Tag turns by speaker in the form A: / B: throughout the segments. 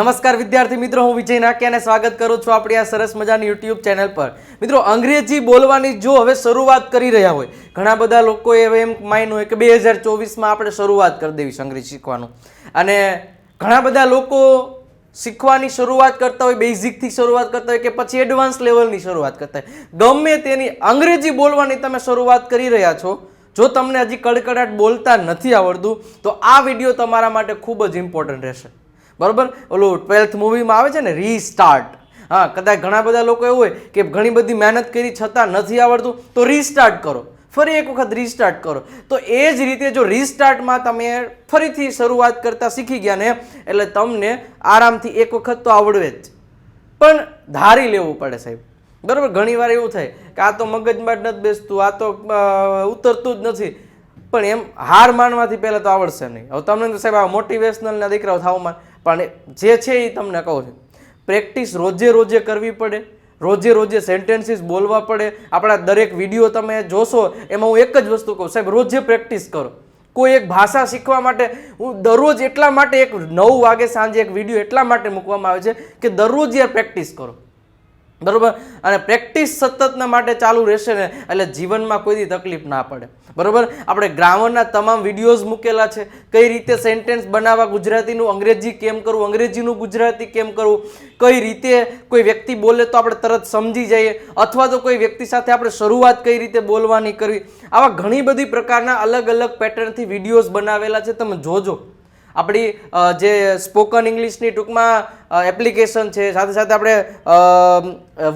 A: નમસ્કાર વિદ્યાર્થી મિત્રો, હું વિજય નાકિયાને સ્વાગત કરું છું આપણી આ સરસ મજાની યુટ્યુબ ચેનલ પર. મિત્રો, અંગ્રેજી બોલવાની જો હવે શરૂઆત કરી રહ્યા હોય, ઘણા બધા લોકોએ હવે એમ માન્યું હોય કે બે હજાર ચોવીસમાં આપણે શરૂઆત કરી દેવી અંગ્રેજી શીખવાનું. અને ઘણા બધા લોકો શીખવાની શરૂઆત કરતા હોય બેઝિકથી શરૂઆત કરતા હોય કે પછી એડવાન્સ લેવલની શરૂઆત કરતા હોય. ગમે તેની અંગ્રેજી બોલવાની તમે શરૂઆત કરી રહ્યા છો, જો તમને હજી કડકડાટ બોલતા નથી આવડતું, તો આ વીડિયો તમારા માટે ખૂબ જ ઇમ્પોર્ટન્ટ રહેશે. બરોબર? ઓલું ટ્વેલ્થ મૂવીમાં આવે છે ને રીસ્ટાર્ટ હા, કદાચ ઘણા બધા લોકો એવું હોય કે ઘણી બધી મહેનત કરી છતાં નથી આવડતું, તો રીસ્ટાર્ટ કરો. ફરી એક વખત રીસ્ટાર્ટ કરો. તો એ જ રીતે જો રીસ્ટાર્ટમાં તમે ફરીથી શરૂઆત કરતાં શીખી ગયા ને, એટલે તમને આરામથી એક વખત તો આવડવે જ. પણ ધારી લેવું પડે સાહેબ. બરાબર? ઘણીવાર એવું થાય કે આ તો મગજમાં જ નથી બેસતું, આ તો ઉતરતું જ નથી. પણ એમ હાર માનવાથી પહેલાં તો આવડશે નહીં. હવે તમને તો સાહેબ આ મોટિવેશનલના દીકરાઓ થવામાં પણ જે છે એ તમને કહું છું. પ્રેક્ટિસ રોજે રોજે કરવી પડે, રોજે રોજે સેન્ટેન્સીસ બોલવા પડે. આપણા દરેક વીડિયો તમે જોશો, એમાં હું એક જ વસ્તુ કહું, સાહેબ, રોજે પ્રેક્ટિસ કરો. કોઈ એક ભાષા શીખવા માટે, હું દરરોજ એટલા માટે એક નવ વાગે સાંજે એક વીડિયો એટલા માટે મૂકવામાં આવે છે કે દરરોજ યાર પ્રેક્ટિસ કરો. બરોબર? અને પ્રેક્ટિસ સતતના માટે ચાલુ રહેશે ને, એટલે જીવનમાં કોઈ દી તકલીફ ના પડે. બરાબર? આપણે ગ્રામરના તમામ વિડીયોઝ મૂકેલા છે. કઈ રીતે સેન્ટેન્સ બનાવવા ગુજરાતીનું, અંગ્રેજી કેમ કરવું, અંગ્રેજીનું ગુજરાતી કેમ કરવું? કઈ રીતે કોઈ વ્યક્તિ બોલે તો આપણે તરત સમજી જઈએ? અથવા તો કોઈ વ્યક્તિ સાથે આપણે શરૂઆત કઈ રીતે બોલવાની કરવી? આવા ઘણી બધી પ્રકારના અલગ અલગ પેટર્નથી વિડીયોઝ બનાવેલા છે. તમે જોજો. આપણી જે સ્પોકન ઇંગ્લિશની ટૂંકમાં એપ્લિકેશન છે, સાથે સાથે આપણે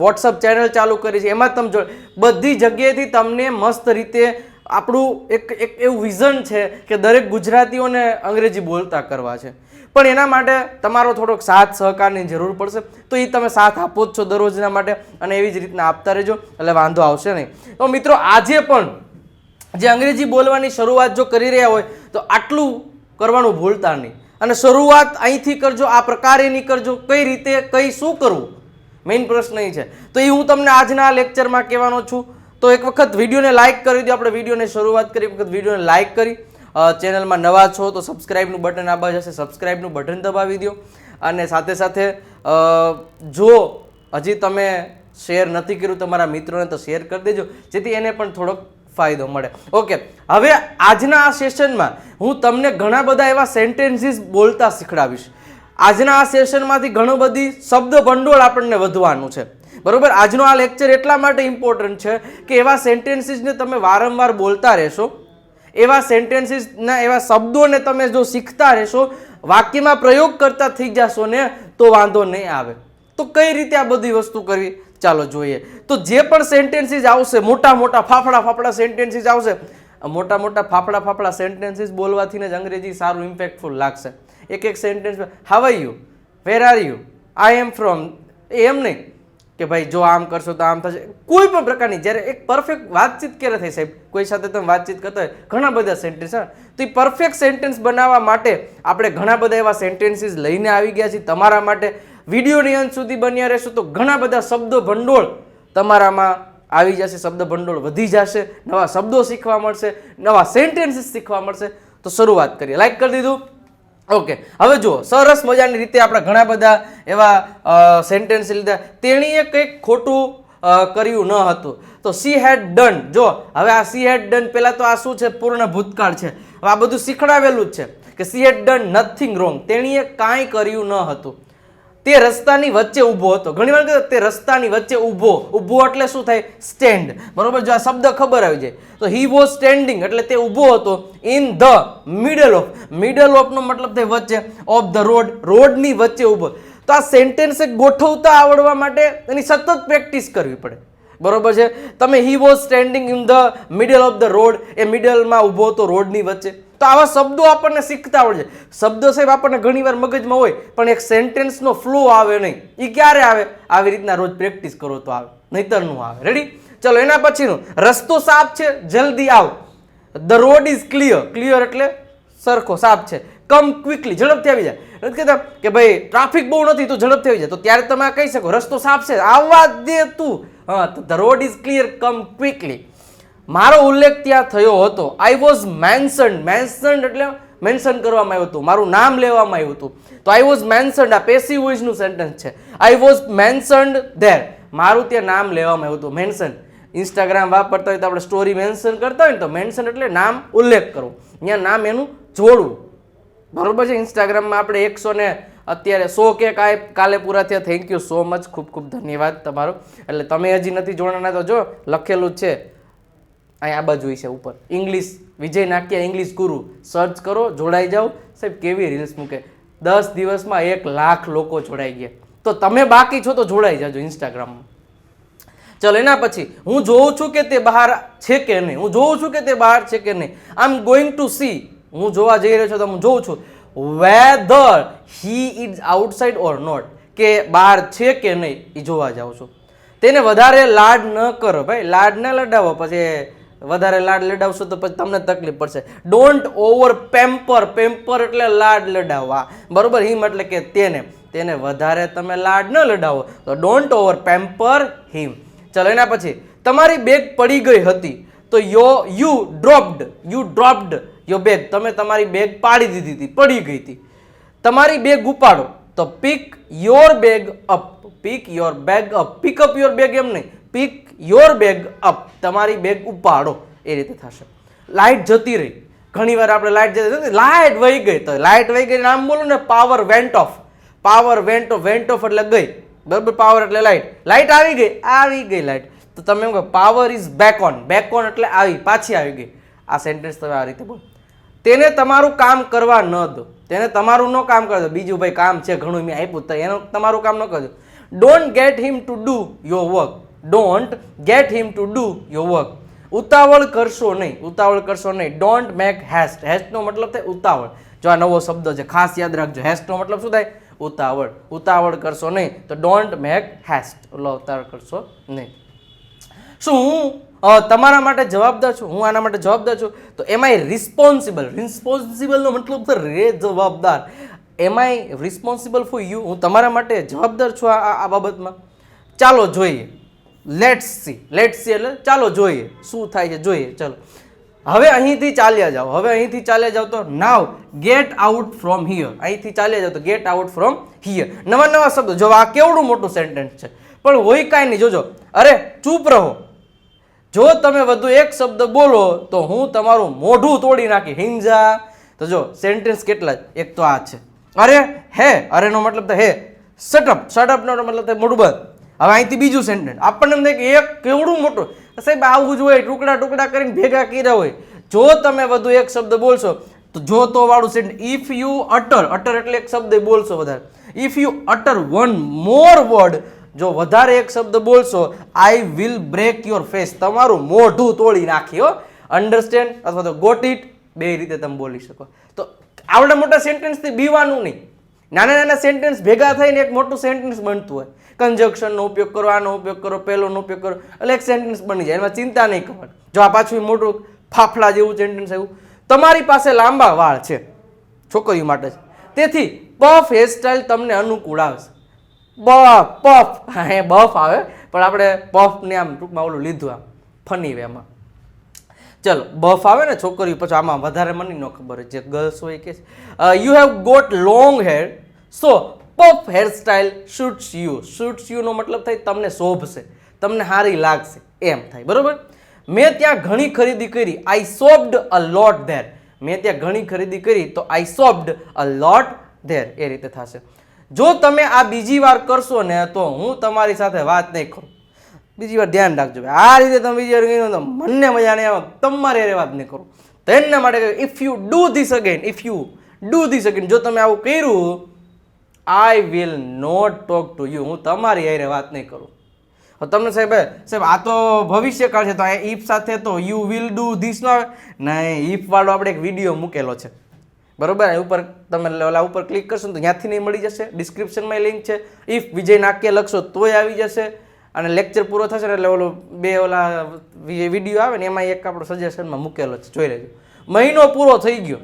A: વોટ્સઅપ ચેનલ ચાલુ કરી છે, એમાં તમે જો, બધી જગ્યાએથી તમને મસ્ત રીતે આપણું એક એક એવું વિઝન છે કે દરેક ગુજરાતીઓને અંગ્રેજી બોલતા કરવા છે. પણ એના માટે તમારો થોડોક સાથ સહકારની જરૂર પડશે. તો એ તમે સાથ આપો જ છો દરરોજના માટે અને એવી જ રીતના આપતા રહેજો, એટલે વાંધો આવશે નહીં. તો મિત્રો, આજે પણ જે અંગ્રેજી બોલવાની શરૂઆત જો કરી રહ્યા હોય, તો આટલું કરવાનું ભૂલતા નહીં. અને શરૂઆત અહીંથી કરજો, આ પ્રકારે નહીં કરજો કઈ રીતે, કઈ શું કરવું? મેઇન પ્રશ્ન એ છે. તો એ હું તમને આજના લેક્ચરમાં કહેવાનો છું. તો એક વખત વિડીયોને લાઇક કરી દો. આપણે વિડીયોને શરૂઆત કરી વખત વિડીયોને લાઇક કરી. ચેનલમાં નવા છો તો સબસ્ક્રાઈબનું બટન આ બાજુ હશે. સબસ્ક્રાઈબનું બટન દબાવી દો. અને સાથે સાથે જો હજી તમે શેર નથી કર્યું તમારા મિત્રોને તો શેર કરી દેજો. જેથી એને પણ થોડોક ફાયદો મળે. ઓકે હવે આજના આ સેશનમાં હું તમને ઘણા બધા એવા સેન્ટેન્સીસ બોલતા શીખડાવીશ. આજના આ સેશનમાંથી ઘણું બધી શબ્દ ભંડોળ આપણને વધવાનું છે. બરોબર? આજનો આ લેક્ચર એટલા માટે ઇમ્પોર્ટન્ટ છે કે એવા સેન્ટેન્સીસને તમે વારંવાર બોલતા રહેશો. એવા સેન્ટેન્સીસના એવા શબ્દોને તમે જો શીખતા રહેશો, વાક્યમાં પ્રયોગ કરતા થઈ જશો ને, તો વાંધો નહીં આવે. તો કઈ રીતે આ બધી વસ્તુ કરવી? ચાલો જોઈએ. તો જે પણ સેન્ટેન્સીસ આવશે, મોટા મોટા ફાફડા ફાફડા સેન્ટેન્સીસ આવશે મોટા મોટા ફાફડા ફાફડા સેન્ટેન્સીસ બોલવાથી જ અંગ્રેજી સારું ઇમ્પેક્ટફુલ લાગશે. એક એક sentence how you were are you I am from એમ નહીં. કે ભાઈ, જો આમ કરશો તો આમ થશે. કોઈ પણ પ્રકારની, જ્યારે એક પરફેક્ટ વાતચીત ક્યારે થઈ સાહેબ? કોઈ સાથે તમે વાતચીત કરતા હોય, ઘણા બધા સેન્ટેન્સ તો એ પરફેક્ટ સેન્ટેન્સ બનાવવા માટે આપણે ઘણા બધા એવા સેન્ટેન્સીસ લઈને આવી ગયા છીએ તમારા માટે. વિડીયોની અંત સુધી બન્યા રહેશો તો ઘણા બધા શબ્દો ભંડોળ તમારામાં આવી જશે, શબ્દ ભંડોળ વધી જશે, નવા શબ્દો શીખવા મળશે, નવા સેન્ટેન્સીસ શીખવા મળશે. તો શરૂઆત કરીએ. લાઈક કરી દીધું? ઓકે હવે જુઓ, સરસ મજાની રીતે આપણે ઘણા બધા એવા સેન્ટેન્સ લીધા. તેણીએ કંઈક ખોટું કર્યું ન હતું. તો સી હેડ ડન જો હવે આ સી હેડ ડન પહેલાં તો આ શું છે? પૂર્ણ ભૂતકાળ છે. આ બધું શીખડાવેલું જ છે કે she had done nothing wrong તેણીએ કાંઈ કર્યું ન હતું. તે રસ્તાની વચ્ચે ઊભો હતો. ઘણી વાર તે રસ્તાની વચ્ચે ઊભો. ઊભો એટલે શું થાય? સ્ટેન્ડ બરોબર? જો આ શબ્દ ખબર આવી જાય. તો હી વોઝ સ્ટેન્ડિંગ એટલે તે ઊભો હતો in the middle of middle ઓફનો મતલબ થાય વચ્ચે. ઓફ ધ રોડ રોડની વચ્ચે ઊભો. તો આ સેન્ટેન્સ ગોઠવતા આવડવા માટે એની સતત પ્રેક્ટિસ કરવી પડે. બરોબર છે? તમે he was standing in the middle of the road એ મિડલમાં ઊભો હતો રોડની વચ્ચે. તો આવા શબ્દો આપણને શીખતા આવડે છે. શબ્દો સાહેબ આપણને ઘણીવાર મગજમાં હોય, પણ એક સેન્ટેન્સનો ફ્લો આવે નહીં. એ ક્યારે આવે? આવી રીતના રોજ પ્રેક્ટિસ કરો તો આવે. નહીતરનું આવે. રેડી ચલો, એના પછીનું. રસ્તો સાફ છે, જલ્દી આવ. The road is clear clear એટલે સરખો, સાફ છે. કમ ક્વિકલી ઝડપથી આવી જાય. નથી કહેતા કે ભાઈ ટ્રાફિક બહુ નથી તો ઝડપથી આવી જાય. તો ત્યારે તમે કહી શકો, રસ્તો સાફ છે. આવવા દે તું. હા the road is clear come quickly મારો ઉલ્લેખ ત્યાં થયો હતો. આઈ વોઝ મેન્સન્ડ મેન્સન્ડ એટલે મેન્શન કરવામાં આવ્યું હતું. મારું નામ લેવામાં આવ્યું હતું. તો આઈ વોઝ મેન્સન આ પેસી વોઇસનું સેન્ટેન્સ છે. આઈ વોઝ મેન્સન ધેર મારું ત્યાં નામ લેવામાં આવ્યું હતું. મેન્શન ઇન્સ્ટાગ્રામ વાપરતા હોય તો આપણે સ્ટોરી મેન્શન કરતા હોય ને તો મેન્શન એટલે નામ ઉલ્લેખ કરવો અહીંયા નામ એનું જોડવું. બરોબર છે? ઇન્સ્ટાગ્રામમાં આપણે એકસો ને અત્યારે સો કે કાંઈ કાલે પૂરા થયા. થેન્ક યુ સો મચ ખૂબ ખૂબ ધન્યવાદ તમારો. એટલે તમે હજી નથી જોડાના તો જો, લખેલું છે. અહીં આ બાજુ છે ઉપર. ઇંગ્લિશ વિજય નાટ્ય ઇંગ્લિશ ગુરુ સર્ચ કરો, જોડાઈ જાઓ. સાહેબ, કેવી રીલ્સ મૂકે? દસ દિવસમાં એક લાખ લોકો જોડાઈ ગયા. તો તમે બાકી છો તો જોડાઈ જાજો ઇન્સ્ટાગ્રામમાં ચલો, એના પછી હું જોઉં છું કે તે બહાર છે કે નહીં? હું જોઉં છું કે તે બહાર છે કે નહીં? I am going to see હું જોવા જઈ રહ્યો છું તો હું જોઉં છું whether he is outside or not કે બહાર છે કે નહીં એ જોવા જાઉં છું. તેને વધારે લાડ ન કરો ભાઈ. લાડ ના લડાવો. પછી વધારે લાડ લડાવશો તો પછી તમને તકલીફ પડશે. ડોન્ટ ઓવર પેમ્પર પેમ્પર એટલે લાડ લડાવવા. બરોબર? હિમ એટલે કે તેને. તેને વધારે તમે લાડ ન લડાવો. તો ડોન્ટ ઓવર પેમ્પર હિમ. ચલો, એના પછી. તમારી બેગ પડી ગઈ હતી. તો you you dropped you dropped your bag તમે તમારી બેગ પાડી દીધી હતી. પડી ગઈ હતી. તમારી બેગ ઉપાડો. તો pick your bag up pick your bag up pick up your bag એમ નહીં. પિક યોર બેગ અપ તમારી બેગ ઉપાડો. એ રીતે થશે. લાઇટ જતી રહી. ઘણી વાર આપણે લાઇટ જતી રહી લાઇટ વહી ગઈ તો લાઇટ વહી ગઈ નામ બોલું ને power went off power went off went off એટલે ગઈ. બરાબર? પાવર એટલે લાઇટ લાઇટ આવી ગઈ. આવી ગઈ લાઇટ તો તમે એમ કહો power is back on back on એટલે આવી, પાછી આવી ગઈ. આ સેન્ટેન્સ તમે આ રીતે બોલો. તેને તમારું કામ કરવા ન દો. તેને તમારું ન કામ કરવા દો. બીજું ભાઈ કામ છે, ઘણું મેં આપ્યું તો એનું તમારું કામ ન કરજો don't get him to do your work don't get him to do your work ઉતાવળ કરશો નહીં. ઉતાવળ કરશો નહીં. ડોન્ટ મેક હેસ્ટ હેસ્ટનો મતલબ થાય ઉતાવળ. જો આ નવો શબ્દ છે, ખાસ યાદ રાખજો. હેસ્ટનો મતલબ શું થાય? ઉતાવળ. ઉતાવળ કરશો નહીં તો ડોન્ટ મેક હેસ્ટ ઓલો ઉતાવળ કરશો નહીં. શું હું તમારા માટે જવાબદાર છું? હું આના માટે જવાબદાર છું? તો એમાંય રિસ્પોન્સિબલ રિસ્પોન્સિબલનો મતલબ તો રે જવાબદાર. Am I responsible for you હું તમારા માટે જવાબદાર છું આ બાબતમાં? ચાલો જોઈએ. લેટ્સ સી લેટ્સ સી એટલે ચાલો જોઈએ. શું થાય છે? જોઈએ. ચલો. હવે અહીંથી ચાલ્યા જાઓ. હવે અહીંથી ચાલ્યા જાઓ તો now get out from here અહીંથી ચાલ્યા જાઓ તો ગેટ આઉટ ફ્રોમ હિયર નવા નવા શબ્દો. જો આ કેવડું મોટું સેન્ટેન્સ છે. પણ હોય કાંઈ નહીં. જોજો. અરે, ચૂપ રહો. જો તમે વધુ એક શબ્દ બોલો તો હું તમારું મોઢું તોડી નાખી હિંજા. તો જો સેન્ટેન્સ કેટલા એક તો આ છે. અરે, હે. અરેનો મતલબ તો હે. શટઅપ શટઅપનો મતલબ મોઢું બંધ. હવે અહીંથી બીજું સેન્ટેન્સ આપણને એમ થાય કે એક કેવડું મોટું સાહેબ, આવું જ હોય, ટુકડા ટુકડા કરીને ભેગા કર્યા હોય. જો તમે વધુ એક શબ્દ બોલશો, તો જો તો વાળું સેન્ટ ઇફ યુ અટર અટર એટલે એક શબ્દ બોલશો વધારે. If you utter one more word જો વધારે એક શબ્દ બોલશો I will break your face તમારું મોઢું તોડી નાખી, હો. અન્ડરસ્ટેન્ડ અથવા તો ગોટ ઇટ બે રીતે તમે બોલી શકો. તો આવડા મોટા સેન્ટેન્સથી બીવાનું નહીં. નાના નાના સેન્ટેન્સ ભેગા થઈને એક મોટું સેન્ટેન્સ બનતું હોય. કન્જક્શનનો ઉપયોગ કરો, આનો ઉપયોગ કરો, પહેલોનો ઉપયોગ કરો. એટલે એક સેન્ટેન્સ બની જાય, એમાં ચિંતા નહીં કરવાની. જો આ પાછું મોટું ફાફડા જેવું સેન્ટેન્સ આવ્યું. તમારી પાસે લાંબા વાળ છે, છોકરીઓ માટે છે. તેથી પફ હેરસ્ટાઇલ તમને અનુકૂળ આવશે. બફ પફ હા બફ આવે, પણ આપણે પફને આમ ટૂંકમાં ઓલું લીધું આમ, ફની વેમાં ચલો, બફ આવે ને છોકરીઓ, પછી આમાં વધારે મને ન ખબર જે ગર્લ્સ હોય કે you have got long hair so puff hairstyle suits you suits યુનો મતલબ થાય તમને શોભશે, તમને સારી લાગશે. એમ થાય, બરાબર? મેં ત્યાં ઘણી ખરીદી કરી. આઈ સોપ્ડ અ લોટ ધેર મેં ત્યાં ઘણી ખરીદી કરી તો આઈ સોપ્ડ અ લોટ ધેર એ રીતે થશે. જો તમે આ બીજી વાર કરશો ને તો હું તમારી સાથે વાત નહીં કરું. બીજી વાર ધ્યાન રાખજો આ રીતે તમે બીજી વાર કહ્યું તો મને મજા નહીં આવે. તમારે એ વાત નહીં કરું. તો એના માટે if you do this again if you do this again જો તમે આવું કર્યું I will not talk to you હું તમારી હારે વાત નહીં કરું. હવે તમને સાહેબ સાહેબ, આ તો ભવિષ્યકાળ છે, તો આ ઇફ સાથે તો યુ વિલ ડુ ધીસ નો નહીં ઈફ વાળો આપણે એક વીડિયો મૂકેલો છે. બરોબર? ઉપર તમે ઓલા ઉપર ક્લિક કરશો તો ત્યાંથી નહીં મળી જશે. ડિસ્ક્રિપ્શનમાં લિંક છે. ઇફ વિજય નાક્ય લખશો તોય આવી જશે. અને લેક્ચર પૂરો થશે એટલે ઓલો બે ઓલા વીડિયો આવે ને એમાં એક આપણો સજેશનમાં મૂકેલો છે. જોઈ લેજો. મહિનો પૂરો થઈ ગયો.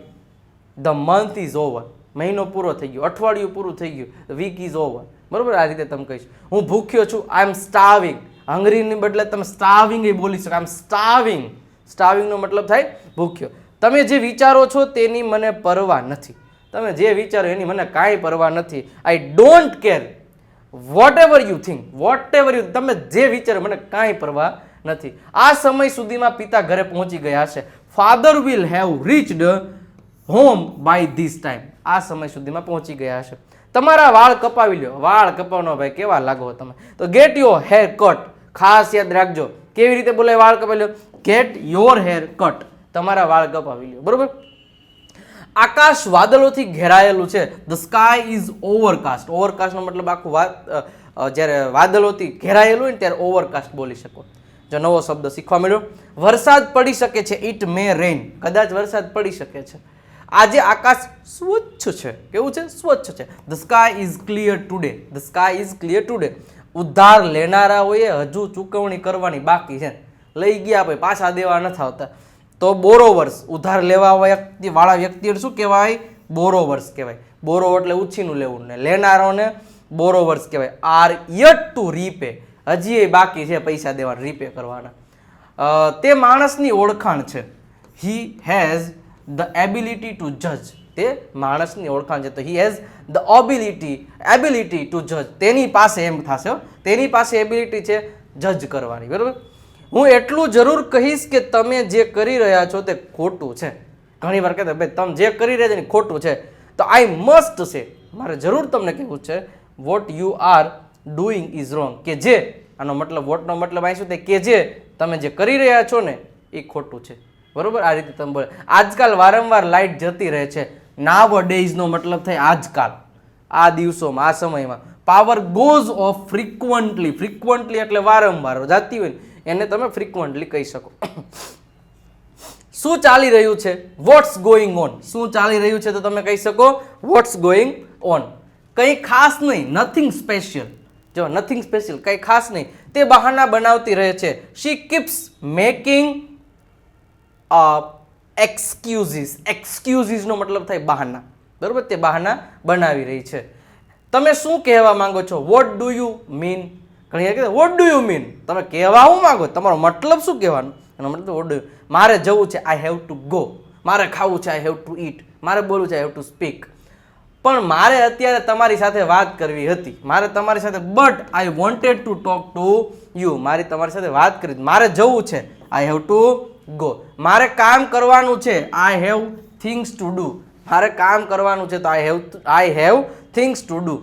A: ધ મંથ ઇઝ ઓવર મહિનો પૂરો થઈ ગયો, અઠવાડિયું પૂરું થઈ ગયું વીક ઇઝ ઓવર બરાબર? આ રીતે તમે કહીશ. હું ભૂખ્યો છું આઈ એમ સ્ટાવિંગ હંગરીની બદલે તમે સ્ટાવિંગ એ બોલી શકો. આઈ એમ સ્ટાવિંગ સ્ટાવિંગનો મતલબ થાય ભૂખ્યો. તમે જે વિચારો છો તેની મને પરવા નથી. તમે જે વિચારો એની મને કાંઈ પરવા નથી. I don't care whatever you think whatever you તમે જે વિચારો મને કાંઈ પરવા નથી. આ સમય સુધીમાં પિતા ઘરે પહોંચી ગયા છે. Father will have reached home by this time આ સમય સુધીમાં પહોંચી ગયા છે તમારા વાળ કપાવી લ્યો. વાળ કપાવનો ભાઈ કેવા લાગો તમે? તો ગેટ યોર હેર કટ ખાસ યાદ રાખજો. કેવી રીતે બોલે વાળ કપાવી લ્યો? ગેટ યોર હેર કટ તમારા વાળ કપાવી લ્યો. બરોબર? આકાશ વાદળોથી ઘેરાયેલું છે. ધ સ્કાય ઇઝ ઓવરકાસ્ટ ઓવરકાસ્ટનો મતલબ આખું વાત જ્યારે વાદળોથી ઘેરાયેલું હોય ને ત્યારે ઓવરકાસ્ટ બોલી શકો. જો નવો શબ્દ શીખવા મળ્યો. વરસાદ પડી શકે છે. ઇટ મે રેઇન કદાચ વરસાદ પડી શકે છે. આજે આકાશ સ્વચ્છ છે. કેવું છે? સ્વચ્છ છે. The sky is clear today the sky is clear today ઉધાર લેનારાઓએ હજુ ચૂકવણી કરવાની બાકી છે. લઈ ગયા ભાઈ, પાછા દેવા નથી આવતા. તો બોરોવર્સ ઉધાર લેવા વ્યક્તિ, વાળા વ્યક્તિઓ શું કહેવાય? બોરોવર્સ કહેવાય. બોરો એટલે ઉછીનું લેવું ને લેનારોને બોરોવર્સ કહેવાય. Are yet to repay. હજી એ બાકી છે પૈસા દેવાના, રીપે કરવાના. તે માણસની ઓળખાણ છે. He has the ability to જજ તે માણસની ઓળખાણ છે. તો he has the ability ability to જજ તેની પાસે એમ થશે. તેની પાસે એબિલિટી છે જજ કરવાની. બરાબર? હું એટલું જરૂર કહીશ કે તમે જે કરી રહ્યા છો તે ખોટું છે. ઘણી વાર કહેતા, ભાઈ, તમે જે કરી રહ્યા છો ને ખોટું છે. તો આઈ મસ્ટ છે મારે જરૂર તમને કહેવું છે what you are doing is wrong કે જે, આનો મતલબ વોટનો મતલબ અહીં શું? થાય કે જે, તમે જે કરી રહ્યા છો ને એ ખોટું છે. બરોબર? આ રીતે તમે બોલે. આજકાલ વારંવાર લાઇટ જતી રહે છે. નાવ ડેઝનો મતલબ થાય આજકાલ. આ દિવસોમાં, આ સમયમાં. Power goes off frequently frequently એટલે વારંવાર. જાતી હોય ને, એને તમે ફ્રિકવન્ટલી કહી શકો. શું ચાલી રહ્યું છે? વોટ્સ ગોઈંગ ઓન શું ચાલી રહ્યું છે તો તમે કહી શકો વોટ્સ ગોઈંગ ઓન કંઈ ખાસ નહીં. નથિંગ સ્પેશિયલ જો નથિંગ સ્પેશિયલ કંઈ ખાસ નહીં. તે બહાના બનાવતી રહે છે. શી કિપ્સ મેકિંગ એક્સક્યુઝીસ એક્સક્યુઝિસનો મતલબ થાય બહાના. બરાબર? તે બહાના બનાવી રહી છે. તમે શું કહેવા માંગો છો? વોટ ડુ યુ મીન ઘણી વાર કહેતા વોટ ડુ યુ મીન તમે કહેવા હું માગો? તમારો મતલબ શું કહેવાનો? એનો મતલબ વોટ ડુ મારે જવું છે આઈ હેવ ટુ ગો મારે ખાવું છે આઈ હેવ ટુ ઈટ મારે બોલવું છે આઈ હેવ ટુ સ્પીક પણ મારે અત્યારે તમારી સાથે વાત કરવી હતી. મારે તમારી સાથે but I wanted to talk to you મારી તમારી સાથે વાત કરી. મારે જવું છે આઈ હેવ ટુ ગો મારે કામ કરવાનું છે. I have things to do મારે કામ કરવાનું છે તો I have I have things to do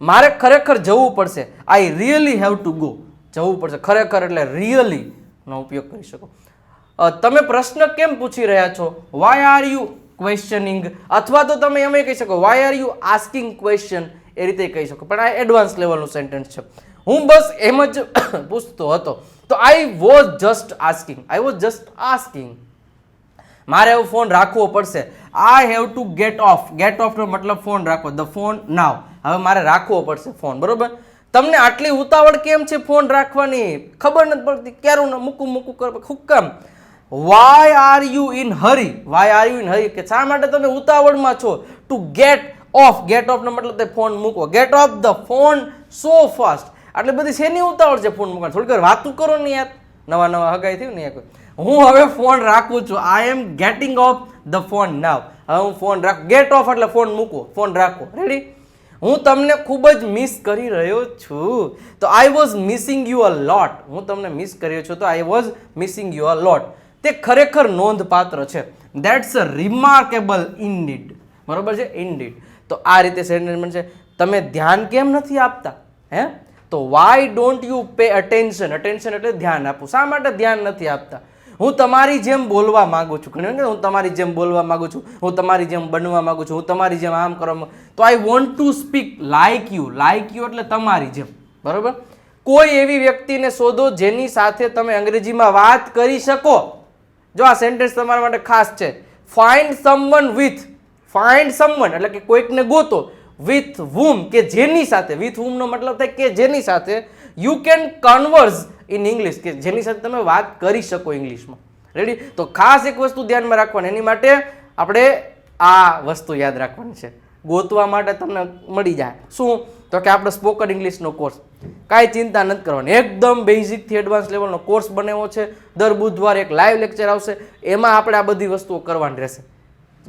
A: મારે ખરેખર જવું પડશે. I really have to go જવું પડશે. ખરેખર એટલે રિયલી નો ઉપયોગ કરી શકો. તમે પ્રશ્ન કેમ પૂછી રહ્યા છો? વાય આર યુ ક્વેશ્ચનિંગ અથવા તો તમે એમ કહી શકો why are you asking question એ રીતે કહી શકો. પણ આ એડવાન્સ લેવલનું સેન્ટેન્સ છે. હું બસ એમ જ પૂછતો હતો. તો I was just asking I was just asking મારે એવો ફોન રાખવો પડશે. I have to get off get ઓફનો મતલબ ફોન રાખો ધ ફોન નાવ હવે મારે રાખવો પડશે ફોન બરોબર? તમને આટલી ઉતાવળ કેમ છે ફોન રાખવાની? ખબર નથી પડતી. ક્યારું મૂકું મૂકું કર હુકમ why are you in hurry why are you in hurry કે શા માટે તમે ઉતાવળમાં છો? ટુ ગેટ ઓફ ગેટ ઓફનો મતલબ તે ફોન મૂકો get off the phone so fast એટલે બધી શેની ઉતાવળ છે ફોન મૂકવાની? થોડીક વાત કરો ને યાર. નવા નવા હગાઈ થયું ને હું હવે ફોન રાખું છું. I am getting off the phone now હવે હું ફોન રાખ. ગેટ ઓફ એટલે ફોન મૂકો ફોન રાખો. રેડી હું તમને ખૂબ જ મિસ કરી રહ્યો છું. તો I was missing you a lot હું તમને મિસ કર્યો છું. તો I was missing you a lot તે ખરેખર નોંધપાત્ર છે. દેટ્સ અ રિમાર્કેબલ ઇનડીડ બરોબર છે? ઇનડીડ તો આ રીતે સેન્ટેન્સ છે તમે ધ્યાન કેમ નથી આપતા? હે? તો why don't you pay attention attention એટલે ધ્યાન આપો શા માટે ધ્યાન નથી આપતા? હું તમારી જેમ બોલવા માંગુ છું. ઘણી હું તમારી જેમ બોલવા માંગુ છું. હું તમારી જેમ બનવા માંગુ છું. હું તમારી જેમ આમ કરવા માંગુ તો I want to speak like you like you એટલે તમારી જેમ. બરોબર? કોઈ એવી વ્યક્તિને શોધો જેની સાથે તમે અંગ્રેજીમાં વાત કરી શકો. જો આ સેન્ટેન્સ તમારા માટે ખાસ છે. Find someone with find someone એટલે કે કોઈકને ગોતો. વિથ વુમ કે જેની સાથે વિથ વુમનો મતલબ થાય કે જેની સાથે you can converse in English કે જેની સાથે તમે વાત કરી શકો ઇંગ્લિશમાં. રેડી તો ખાસ એક વસ્તુ ધ્યાનમાં રાખવાની, એની માટે આપણે આ વસ્તુ યાદ રાખવાની છે. ગોતવા માટે તમને મળી જાય. શું? તો કે આપણે સ્પોકન ઇંગ્લિશનો કોર્સ કાંઈ ચિંતા નથી કરવાની. એકદમ બેઝિકથી એડવાન્સ લેવલનો કોર્સ બનેવો છે. દર બુધવારે એક લાઈવ લેક્ચર આવશે. એમાં આપણે આ બધી વસ્તુઓ કરવાની રહેશે.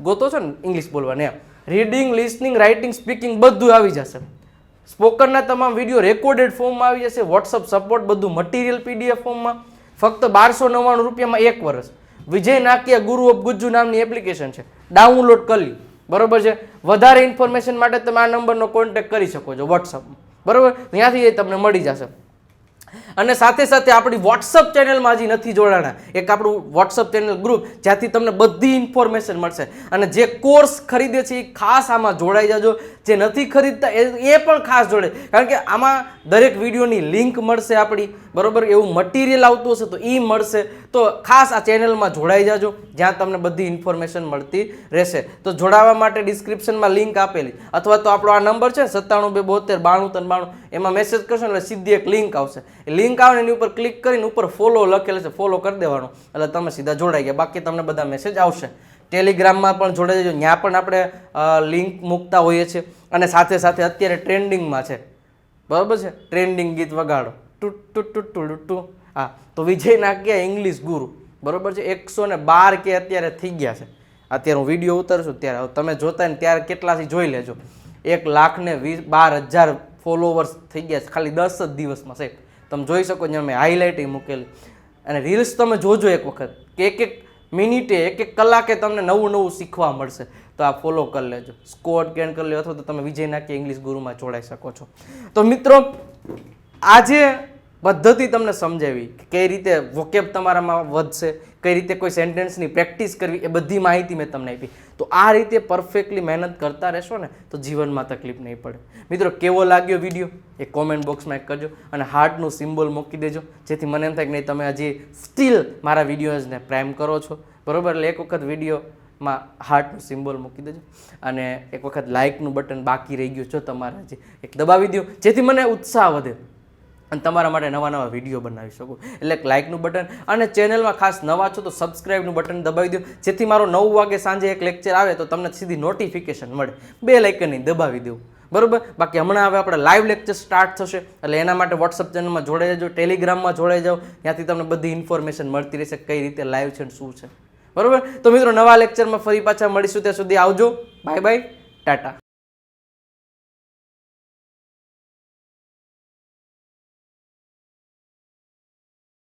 A: ગોતો છો ને? ઇંગ્લિશ બોલવાની, એમ. રીડિંગ લિસનિંગ રાઇટિંગ સ્પીકિંગ બધું આવી જશે. સ્પોકનના તમામ વીડિયો રેકોર્ડેડ ફોર્મમાં આવી જશે વોટ્સઅપ સપોર્ટ બધું મટીરિયલ પીડીએફ ફોર્મમાં ફક્ત બારસો નવ્વાણું રૂપિયામાં એક વર્ષ. વિજય નાકિયા ગુરુ ઓફ ગુજ્જુ નામની એપ્લિકેશન છે. ડાઉનલોડ કરી બરોબર છે? વધારે ઇન્ફોર્મેશન માટે તમે આ નંબરનો કોન્ટેક્ટ કરી શકો છો વોટ્સઅપમાં બરોબર? ત્યાંથી એ તમને મળી જશે. અને સાથે સાથે આપણી વોટ્સઅપ ચેનલમાં હજી નથી જોડાણા. એક આપણું વોટ્સઅપ ચેનલ ગ્રુપ જ્યાંથી તમને બધી ઇન્ફોર્મેશન મળશે. અને જે કોર્સ ખરીદે છે એ ખાસ આમાં જોડાઈ જજો. જે નથી ખરીદતા એ પણ ખાસ જોડે. કારણ કે આમાં દરેક વિડીયોની લિંક મળશે આપણી. બરોબર? એવું મટીરિયલ આવતું હશે તો એ મળશે. તો ખાસ આ ચેનલમાં જોડાઈ જાજો. જ્યાં તમને બધી ઇન્ફોર્મેશન મળતી રહેશે. તો જોડાવા માટે ડિસ્ક્રિપ્શનમાં લિંક આપેલી. અથવા તો આપણો આ નંબર છે સત્તાણું બે બોતેર બાણું ત્રણ બાણું. એમાં મેસેજ કરશો એટલે સીધી એક લિંક આવશે. લિંક આવે એની ઉપર ક્લિક કરીને ઉપર ફોલો લખેલ છે ફોલો કરી દેવાનું. એટલે તમે સીધા જોડાઈ ગયા. બાકી તમને બધા મેસેજ આવશે. ટેલિગ્રામમાં પણ જોડાઈ જજો. ત્યાં પણ આપણે લિંક મૂકતા હોઈએ છીએ. અને સાથે સાથે અત્યારે ટ્રેન્ડિંગમાં છે. બરાબર છે? ટ્રેન્ડિંગ ગીત વગાડો. ટુ ટુ ટુ ટુ ટુ હા, તો વિજય નાગ્યા ઇંગ્લિશ ગુરુ? બરાબર છે? એકસો ને બાર કે અત્યારે થઈ ગયા છે. અત્યારે હું વીડિયો ઉતરશું ત્યારે. તમે જોતા ને ત્યારે કેટલાથી જોઈ લેજો. એક લાખ ને વીસ, બાર હજાર ફોલોવર્સ થઈ ગયા છે. ખાલી દસ જ દિવસમાં સાહેબ. તમે જોઈ શકો છો અમે હાઇલાઇટ મૂકેલી. અને રીલ્સ તમે જોજો એક વખત. કે એક એક મિનિટે, એક એક કલાકે તમને નવું નવું શીખવા મળશે. તો આ ફોલો કરી લેજો. સ્કોટ ગેન કરી લો અથવા તો તમે વિજય નાખી ઇંગ્લિશ ગુરુમાં જોડાઈ શકો છો. તો મિત્રો, આજે પદ્ધતિ તમને સમજાવી કે કઈ રીતે વોકેબ તમારામાં વધશે, કઈ રીતે કોઈ સેન્ટેન્સની પ્રેક્ટિસ કરવી, એ બધી માહિતી મેં તમને આપી. તો આ રીતે પરફેક્ટલી મહેનત કરતા રહેશો ને, તો જીવનમાં તકલીફ નહીં પડે. મિત્રો, કેવો લાગ્યો વીડિયો એ કોમેન્ટ બોક્સમાં એક કરજો અને હાર્ટનું સિમ્બોલ મૂકી દેજો, જેથી મને એમ થાય કે નહીં, તમે હજી સ્ટીલ મારા વિડીયોઝને પ્રેમ કરો છો. બરાબર? એટલે એક વખત વિડીયોમાં હાર્ટનું સિમ્બોલ મૂકી દેજો અને એક વખત લાઇકનું બટન બાકી રહી ગયું જો તમારે હજી એક દબાવી દો જેથી મને ઉત્સાહ વધે. અને તમારા માટે નવા નવા વીડિયો બનાવી શકું. એટલે લાઇકનું બટન અને ચેનલમાં ખાસ નવા છો તો સબસ્ક્રાઇબનું બટન દબાવી દો. જેથી મારો નવ વાગે સાંજે એક લેક્ચર આવે તો તમને સીધી નોટિફિકેશન મળે. બે લાઇકનની દબાવી દેવું બરાબર? બાકી હમણાં હવે આપણે લાઈવ લેક્ચર સ્ટાર્ટ થશે. એટલે એના માટે વોટ્સઅપ ચેનલમાં જોડાઈ જાઓ ટેલિગ્રામમાં જોડાઈ જાઓ. ત્યાંથી તમને બધી ઇન્ફોર્મેશન મળતી રહેશે કઈ રીતે લાઈવ છે અને શું છે. બરાબર? તો મિત્રો, નવા લેક્ચરમાં ફરી પાછા મળીશું ત્યાં સુધી આવજો. Bye bye Tata